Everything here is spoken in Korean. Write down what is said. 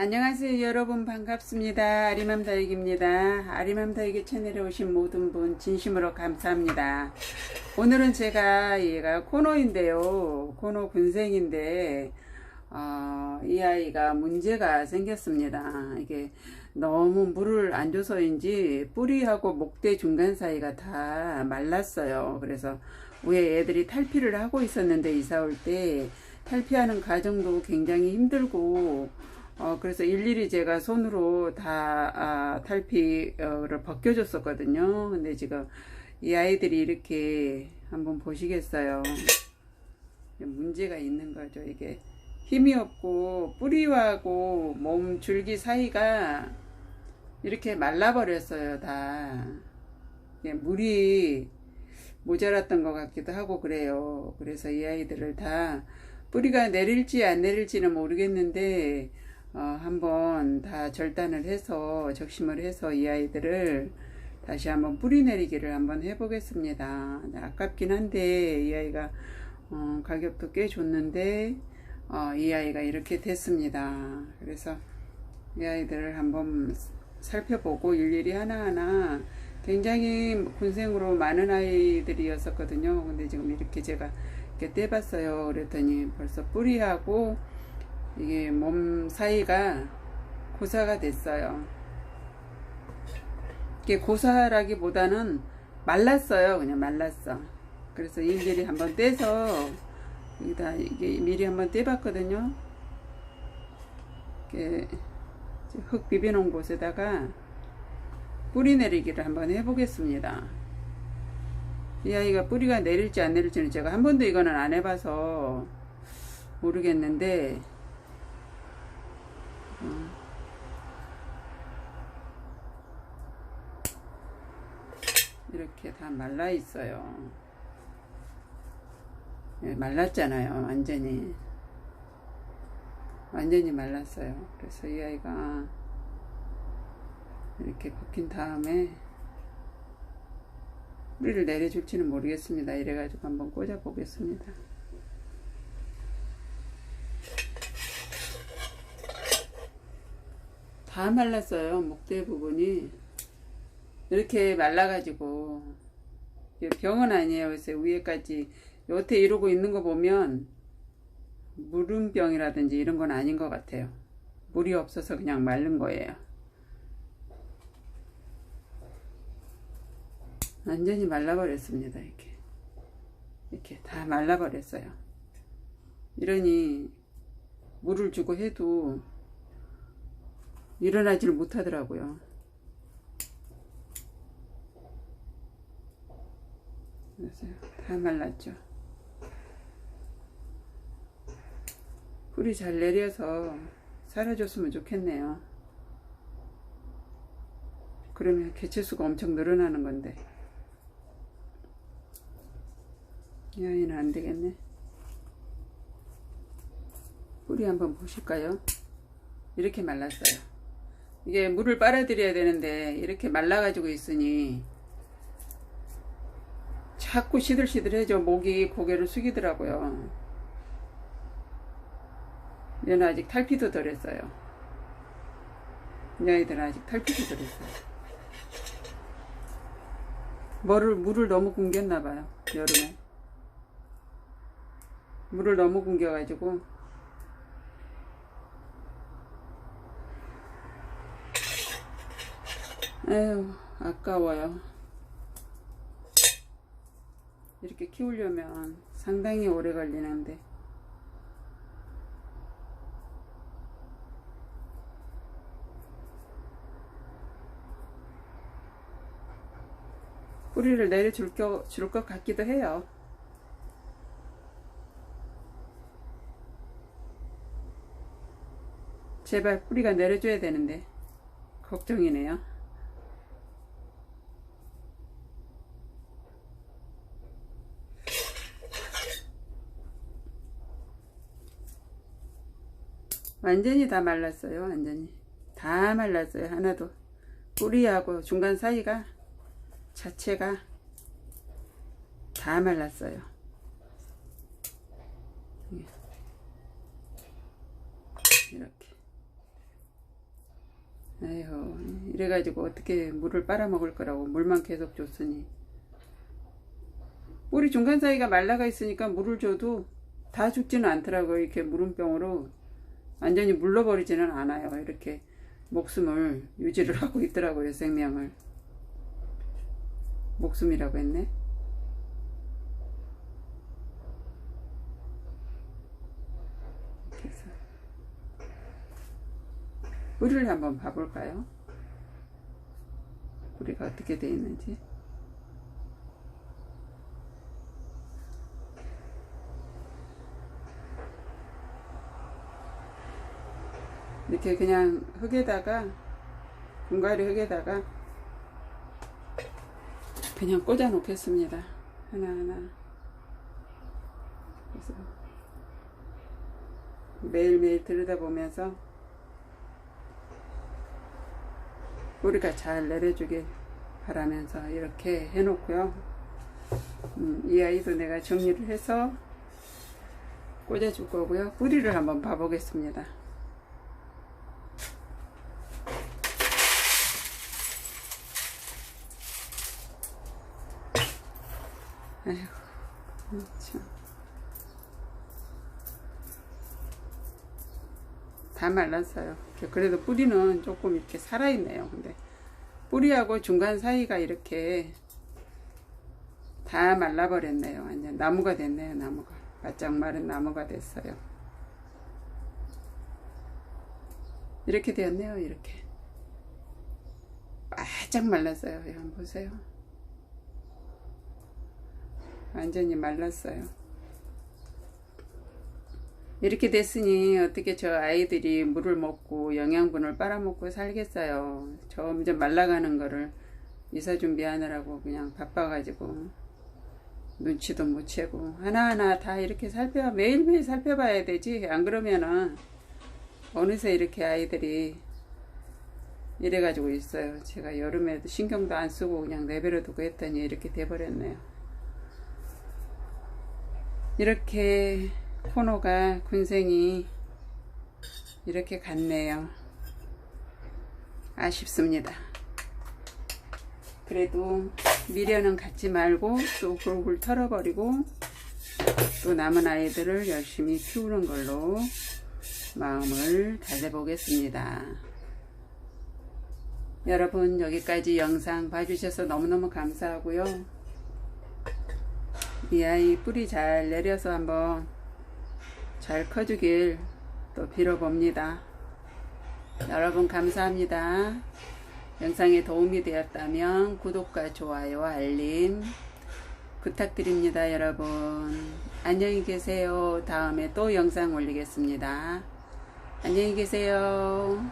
안녕하세요 여러분. 반갑습니다. 아리맘 다육입니다. 아리맘 다육의 채널에 오신 모든 분 진심으로 감사합니다. 오늘은 제가 얘가 코노인데요. 코노 군생인데 어, 이 아이가 문제가 생겼습니다. 이게 너무 물을 안 줘서인지 뿌리하고 목대 중간 사이가 다 말랐어요. 그래서 위에 애들이 탈피를 하고 있었는데 이사 올 때 탈피하는 과정도 굉장히 힘들고 어, 그래서 일일이 제가 손으로 다 아, 탈피를 벗겨줬었거든요. 근데 지금 이 아이들이 이렇게 한번 보시겠어요. 문제가 있는 거죠. 이게 힘이 없고 뿌리하고 몸 줄기 사이가 이렇게 말라버렸어요. 다 물이 모자랐던 것 같기도 하고 그래요. 그래서 이 아이들을 다 뿌리가 내릴지 안 내릴지는 모르겠는데 어, 한번 다 절단을 해서 적심을 해서 이 아이들을 다시 한번 뿌리 내리기를 한번 해보겠습니다. 네, 아깝긴 한데 이 아이가 어, 가격도 꽤 좋는데 어, 이 아이가 이렇게 됐습니다. 그래서 이 아이들을 한번 살펴보고 일일이 하나하나 굉장히 군생으로 많은 아이들이었었거든요. 근데 지금 이렇게 제가 이렇게 떼봤어요. 그랬더니 벌써 뿌리하고 이게 몸 사이가 고사가 됐어요. 이게 고사라기보다는 말랐어요. 그냥 말랐어. 그래서 일일이 한번 떼서 여기다 이게 미리 한번 떼봤거든요. 이렇게 흙 비벼놓은 곳에다가 뿌리 내리기를 한번 해보겠습니다. 이 아이가 뿌리가 내릴지 안 내릴지는 제가 한 번도 이거는 안 해봐서 모르겠는데 이렇게 다 말라 있어요. 예, 말랐잖아요. 완전히. 완전히 말랐어요. 그래서 이 아이가 이렇게 벗긴 다음에 뿌리를 내려줄지는 모르겠습니다. 이래가지고 한번 꽂아 보겠습니다. 다 말랐어요. 목대 부분이. 이렇게 말라가지고. 병은 아니에요. 그래서 위에까지 여태 이러고 있는 거 보면 물음병이라든지 이런 건 아닌 것 같아요. 물이 없어서 그냥 마른 거예요. 완전히 말라버렸습니다. 이렇게. 이렇게 다 말라버렸어요. 이러니 물을 주고 해도 일어나지를 못하더라고요. 그래서 다 말랐죠. 뿌리 잘 내려서 살아줬으면 좋겠네요. 그러면 개체수가 엄청 늘어나는 건데. 이 아이는 안 되겠네. 뿌리 한번 보실까요? 이렇게 말랐어요. 이게 물을 빨아들여야 되는데 이렇게 말라가지고 있으니 자꾸 시들시들해져 목이 고개를 숙이더라고요. 얘는 아직 탈피도 덜 했어요. 이 아이들은 아직 탈피도 덜 했어요. 뭐를, 물을 너무 굶겼나봐요. 여름에. 물을 너무 굶겨가지고 에휴 아까워요 이렇게 키우려면 상당히 오래 걸리는데. 뿌리를 내려줄 것 같기도 해요. 제발 뿌리가 내려줘야 되는데. 걱정이네요 완전히 다 말랐어요. 완전히. 다 말랐어요. 하나도. 뿌리하고 중간 사이가 자체가 다 말랐어요. 이렇게. 에휴, 이래가지고 어떻게 물을 빨아먹을 거라고 물만 계속 줬으니. 뿌리 중간 사이가 말라가 있으니까 물을 줘도 다 죽지는 않더라고요. 이렇게 물음병으로 완전히 물러버리지는 않아요. 이렇게 목숨을 유지를 하고 있더라고요. 생명을. 목숨이라고 했네. 뿌리를 한번 봐볼까요? 뿌리가 어떻게 되어 있는지. 이렇게 그냥 흙에다가 분갈이 흙에다가 그냥 꽂아 놓겠습니다. 하나하나. 그래서 매일매일 들여다보면서 뿌리가 잘 내려주길 바라면서 이렇게 해놓고요. 음, 이 아이도 내가 정리를 해서 꽂아줄 거고요. 뿌리를 한번 봐보겠습니다. 아휴, 참. 다 말랐어요. 그래도 뿌리는 조금 이렇게 살아있네요. 근데 뿌리하고 중간 사이가 이렇게 다 말라버렸네요. 완전 나무가 됐네요. 나무가 바짝 마른 나무가 됐어요. 이렇게 되었네요. 이렇게 바짝 말랐어요. 여기 한번 보세요. 완전히 말랐어요. 이렇게 됐으니 어떻게 저 아이들이 물을 먹고 영양분을 빨아먹고 살겠어요. 점점 말라가는 거를 이사 준비하느라고 그냥 바빠가지고 눈치도 못 채고 하나하나 다 이렇게 살펴 매일매일 살펴봐야 되지 안 그러면은 어느새 이렇게 아이들이 이래가지고 있어요. 제가 여름에도 신경도 안 쓰고 그냥 내버려 두고 했더니 이렇게 돼버렸네요. 이렇게 코노가 군생이 이렇게 갔네요. 아쉽습니다. 그래도 미련은 갖지 말고 또 골골 털어버리고 또 남은 아이들을 열심히 키우는 걸로 마음을 다져보겠습니다. 여러분 여기까지 영상 봐주셔서 너무너무 감사하고요. 이 아이 뿌리 잘 내려서 한번 잘 커주길 또 빌어봅니다. 여러분 감사합니다. 영상에 도움이 되었다면 구독과 좋아요, 알림 부탁드립니다, 여러분. 안녕히 계세요. 다음에 또 영상 올리겠습니다. 안녕히 계세요.